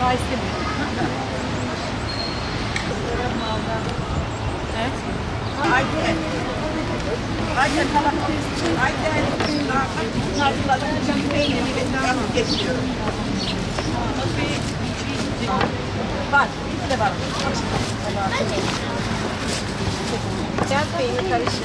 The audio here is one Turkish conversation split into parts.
Faizli bu. Evet. Ayten. Ayten tamam. Ayten. Nazlılar'ın bütün beynini ve geçiyorum. Bak. De var. Beyaz peynir karışık.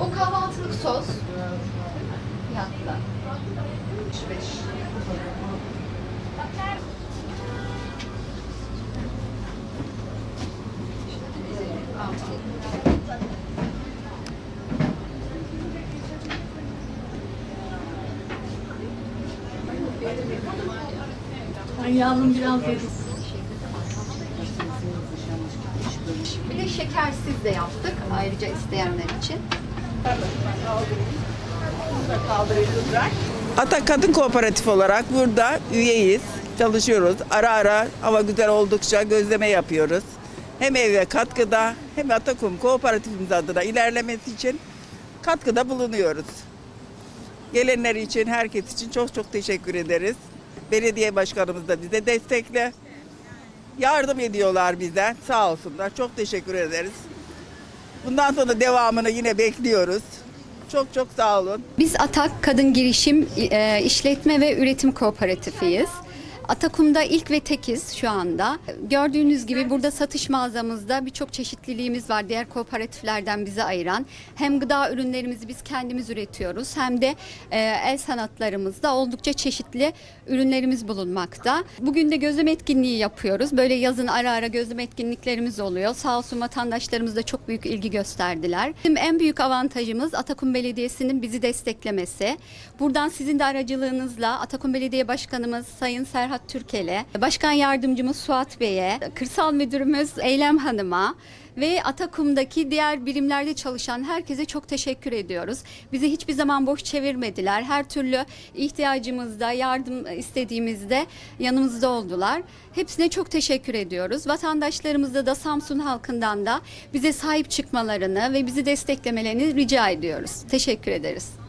O kahvaltılık sos. Fiyatla. Yavrum biraz yedim. Bir de şekersiz de yaptık ayrıca isteyenler için. Ata Kadın Kooperatif olarak burada üyeyiz, çalışıyoruz. Ara ara hava güzel oldukça gözleme yapıyoruz. Hem eve katkıda hem Atakum Kooperatifimiz adına ilerlemesi için katkıda bulunuyoruz. Gelenler için, herkes için çok çok teşekkür ederiz. Belediye başkanımız da bize destekle. Yardım ediyorlar bize. Sağ olsunlar. Çok teşekkür ederiz. Bundan sonra devamını yine bekliyoruz. Çok çok sağ olun. Biz Atak Kadın Girişim e, İşletme ve Üretim Kooperatifiyiz. Atakum'da ilk ve tekiz şu anda. Gördüğünüz gibi burada satış mağazamızda birçok çeşitliliğimiz var diğer kooperatiflerden bizi ayıran. Hem gıda ürünlerimizi biz kendimiz üretiyoruz hem de e, el sanatlarımızda oldukça çeşitli ürünlerimiz bulunmakta. Bugün de gözlem etkinliği yapıyoruz. Böyle yazın ara ara gözlem etkinliklerimiz oluyor. Sağ olsun vatandaşlarımız da çok büyük ilgi gösterdiler. Bizim en büyük avantajımız Atakum Belediyesi'nin bizi desteklemesi. Buradan sizin de aracılığınızla Atakum Belediye Başkanımız Sayın Serhat Türkel'e, Başkan Yardımcımız Suat Bey'e, Kırsal Müdürümüz Eylem Hanım'a ve Atakum'daki diğer birimlerde çalışan herkese çok teşekkür ediyoruz. Bizi hiçbir zaman boş çevirmediler. Her türlü ihtiyacımızda, yardım istediğimizde yanımızda oldular. Hepsine çok teşekkür ediyoruz. Vatandaşlarımızda da Samsun halkından da bize sahip çıkmalarını ve bizi desteklemelerini rica ediyoruz. Teşekkür ederiz.